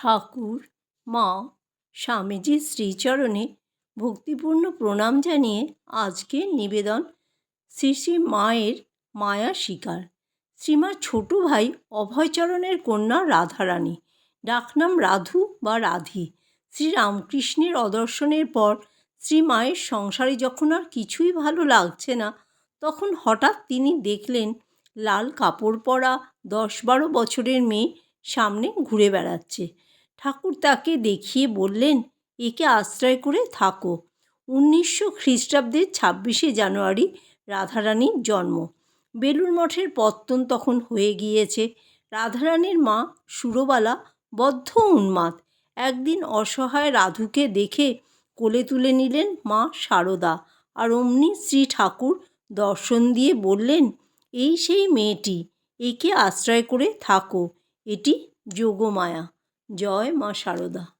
ঠাকুর, মা, স্বামীজির শ্রীচরণে ভক্তিপূর্ণ প্রণাম জানিয়ে আজকের নিবেদন শ্রী শ্রী মায়ের মায়া শিকার। শ্রীমার ছোটো ভাই অভয়চরণের কন্যা রাধারানী, ডাকনাম রাধু বা রাধি। শ্রীরামকৃষ্ণের অদর্শনের পর শ্রী মায়ের সংসারে যখন আর কিছুই ভালো লাগছে না, তখন হঠাৎ তিনি দেখলেন লাল কাপড় পরা দশ বারো বছরের মেয়ে সামনে ঘুরে বেড়াচ্ছে। ঠাকুর তাকে দেখিয়ে বললেন, একে আশ্রয় করে থাকো। উনিশশো খ্রিস্টাব্দের ছাব্বিশে জানুয়ারি রাধারানীর জন্ম। বেলুর মঠের পত্তন তখন হয়ে গিয়েছে। রাধারানীর মা সুরবালা বদ্ধ উন্মাদ। একদিন অসহায় রাধুকে দেখে কোলে তুলে নিলেন মা সারদা আর অমনি শ্রী ঠাকুর দর্শন দিয়ে বললেন, এই সেই মেয়েটি, একে আশ্রয় করে থাকো। এটি যোগমায়া। জয় মা সারদা।